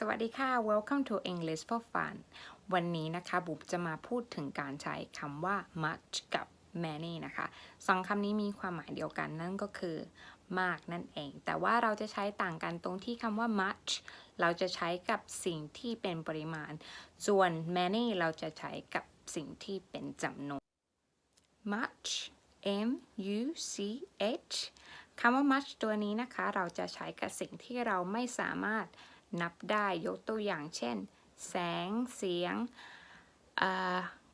สวัสดีค่ะ Welcome to English for Fun วันนี้นะคะบุบจะมาพูดถึงการใช้คำว่า much กับ many นะคะสองคำนี้มีความหมายเดียวกันนั่นก็คือมากนั่นเอง แต่ว่าเราจะใช้ต่างกันตรงที่คำว่า much เราจะใช้กับสิ่งที่เป็นปริมาณ ส่วน many เราจะใช้กับสิ่งที่เป็นจำนวน much m u c h คำว่า much ตัวนี้นะคะ เราจะใช้กับสิ่งที่เราไม่สามารถ นับได้ยกตัวอย่างเช่น แสงเสียง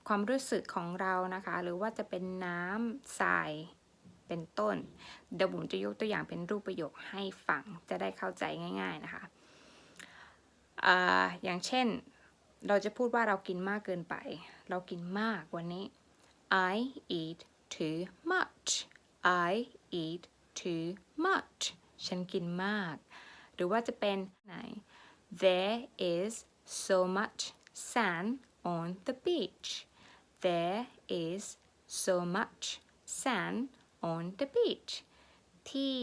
ความรู้สึกของเรานะคะ หรือว่าจะเป็นน้ำทรายเป็นต้น เดี๋ยวผมจะยกตัวอย่างเป็นรูปประโยคให้ฟังจะได้เข้าใจง่าย ๆนะคะออย่างเช่น เราจะพูดว่าเรากินมากเกินไป เรากินมากวันนี้ I eat too much I eat too much ฉันกินมาก หรือว่าจะเป็นไหน There is so much sand on the beach There is so much sand on the beach ที่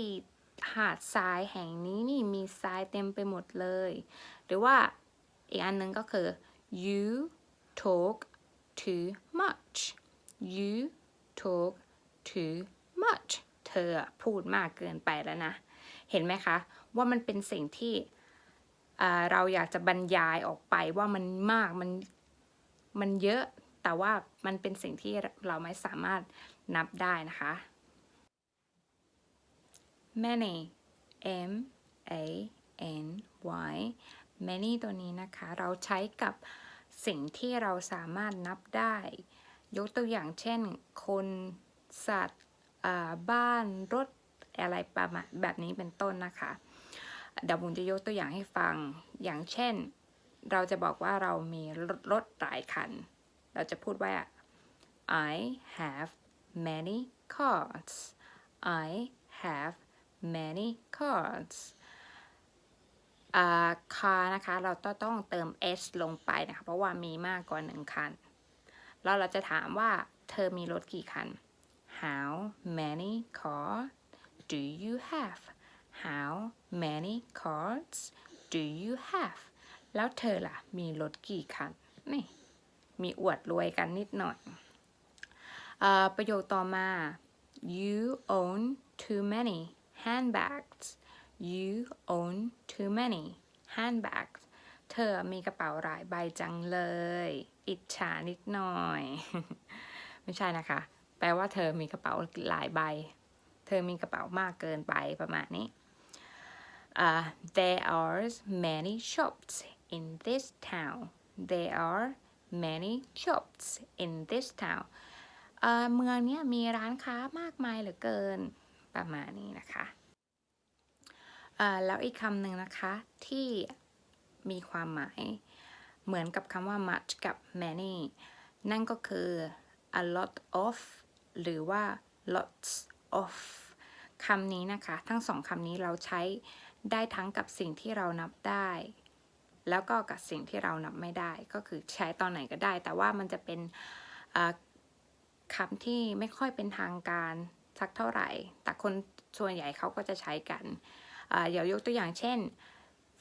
หาดทรายแห่งนี้นี่มีทรายเต็มไปหมดเลย หรือว่าอีกอันหนึงก็คือ you talk too much you talk too much เธอพูดมากเกินไปแล้วนะ เห็นไหมคะ ว่ามันเป็นสิ่งที่เราอยากจะบรรยายออกไปว่ามันมากมันมันเยอะ แต่ว่ามันเป็นสิ่งที่เราไม่สามารถนับได้นะคะ many m a n y many ตัวนี้นะคะ เราใช้กับสิ่งที่เราสามารถนับได้ ยกตัวอย่างเช่น คนสัตว์ บ้านรถอะไรประมาณแบบนี้เป็นต้นนะคะเดี๋ยวผมจะยกตัวอย่างให้ฟังอย่างเช่น เราจะบอกว่าเรามีรถหลายคัน เราจะพูดว่า I have many cars I have many cars อ่า car นะคะเราต้องต้องเติม s ลงไปนะคะ เพราะว่ามีมากกว่าหนึ่งคัน แล้วเราจะถามว่าเธอมีรถกี่คัน How many cards do you have How many cards do you have แล้วเธอล่ะ มีรถกี่คัน นี่ มีอวดรวยกันนิดหน่อยเอ่อประโยคต่อมา you own too many handbags you own too many handbags เธอมีกระเป๋าหลายใบจังเลย อิจฉานิดหน่อย ไม่ใช่นะคะ แปลว่าเธอมีกระเป๋าหลายใบ เธอมีกระเป๋ามากเกินไปประมาณนี้ Uh, there are many shops in this town. There are many shops in this town. เมืองนี้มีร้านค้ามากมายเหลือเกินประมาณนี้นะคะ แล้วอีกคำหนึ่งนะคะที่มีความหมายเหมือนกับคำว่า much กับ many นั่นก็คือ a lot of หรือว่า lots of คำนี้นะคะ ทั้งสองคำนี้เราใช้ได้ทั้งกับสิ่งที่เรานับได้ แล้วก็กับสิ่งที่เรานับไม่ได้ ก็คือใช้ตอนไหนก็ได้ แต่ว่ามันจะเป็นคำที่ไม่ค่อยเป็นทางการสักเท่าไหร่ แต่คนส่วนใหญ่เขาก็จะใช้กันเดี๋ยวยกตัวอย่างเช่น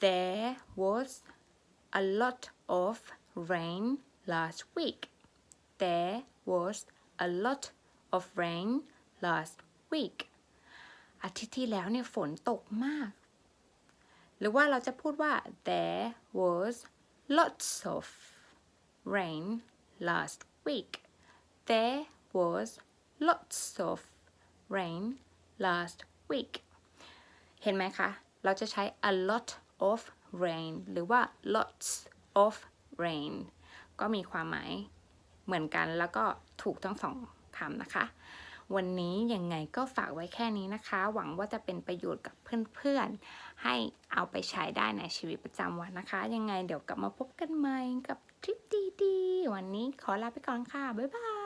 there was a lot of rain last week there was a lot of rain last week อาทิตย์ที่แล้วเนี่ยฝนตกมาก หรือว่าเราจะพูดว่า there was lots of rain last week there was lots of rain last week เห็นไหมคะ เราจะใช้ a lot of rain หรือว่า lots of rain ก็มีความหมายเหมือนกันแล้วก็ถูกทั้งสอง คำนะคะ วันนี้ยังไงก็ฝากไว้แค่นี้นะคะ หวังว่าจะเป็นประโยชน์กับเพื่อนๆ ให้เอาไปใช้ได้ในชีวิตประจำวันนะคะ ยังไงเดี๋ยวกลับมาพบกันใหม่กับทริปดีๆ วันนี้ขอลาไปก่อนค่ะ บ๊ายบาย